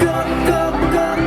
go, go, go.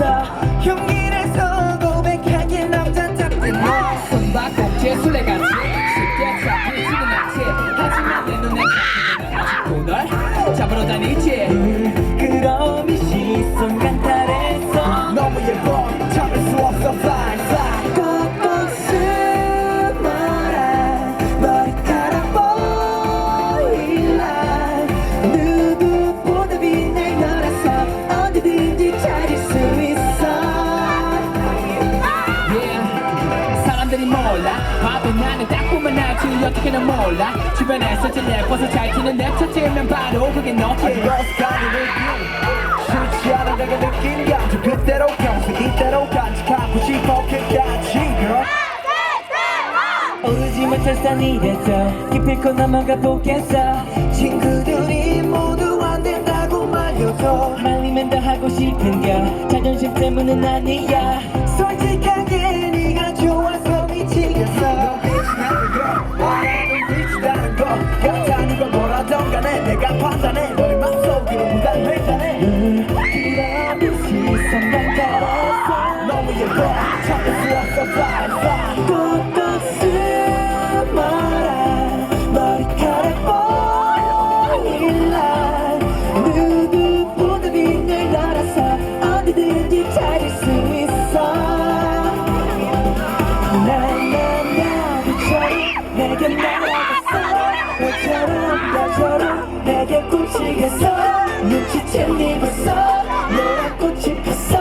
날 사람들이 몰라. 봐도 나는 딱 보면 알지 어떻게는 몰라. 주변에서 제일 예뻐서 잘 튀는 내 첫째면 바로 그게 너지. 어스간히 느낌 싫지 않아 내가 느낀 감정 그대로 평소 이대로 간직하고 싶어 끝까지 girl. 오르지 못할 산 이래서 기필코 넘어가 보겠어. 친구들이 모두 안 된다고 말려줘 말리면 더 하고 싶은 겨 자존심 때문은 아니야. 솔직하게 해 너의 맘속으로 무단횡단해 그럼 이 시선만 따라서 너무 예뻐 참을 수 없어 꽂히겠어? 눈치챈 네 벌써 노란 꽃이 폈어?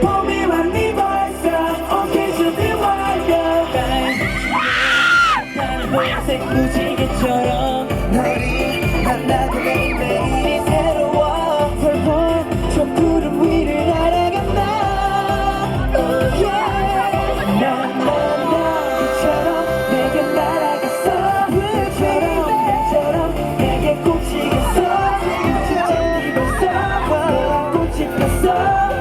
봄이 왔니 벌써? 오케이 준비 완료 나는 보양색 무지 it for so